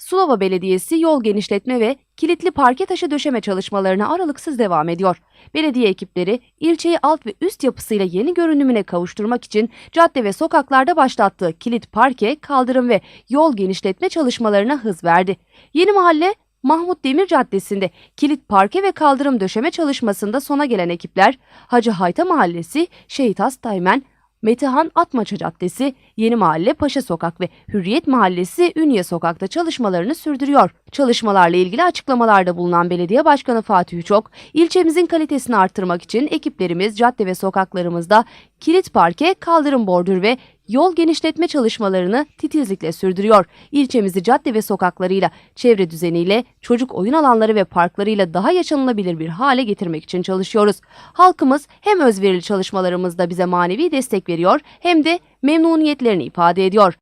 Sulava Belediyesi yol genişletme ve kilitli parke taşı döşeme çalışmalarına aralıksız devam ediyor. Belediye ekipleri ilçeyi alt ve üst yapısıyla yeni görünümüne kavuşturmak için cadde ve sokaklarda başlattığı kilit parke, kaldırım ve yol genişletme çalışmalarına hız verdi. Yeni mahalle Mahmut Demir Caddesi'nde kilit parke ve kaldırım döşeme çalışmasında sona gelen ekipler Hacı Hayta Mahallesi, Şehit Hastaymen, Metehan Atmaça Caddesi, Yeni Mahalle Paşa Sokak ve Hürriyet Mahallesi Ünye Sokak'ta çalışmalarını sürdürüyor. Çalışmalarla ilgili açıklamalarda bulunan Belediye Başkanı Fatih Uçok, ilçemizin kalitesini artırmak için ekiplerimiz cadde ve sokaklarımızda kilit parke, kaldırım bordür ve yol genişletme çalışmalarını titizlikle sürdürüyor. İlçemizi cadde ve sokaklarıyla, çevre düzeniyle, çocuk oyun alanları ve parklarıyla daha yaşanılabilir bir hale getirmek için çalışıyoruz. Halkımız hem özverili çalışmalarımızda bize manevi destek veriyor hem de memnuniyetlerini ifade ediyor.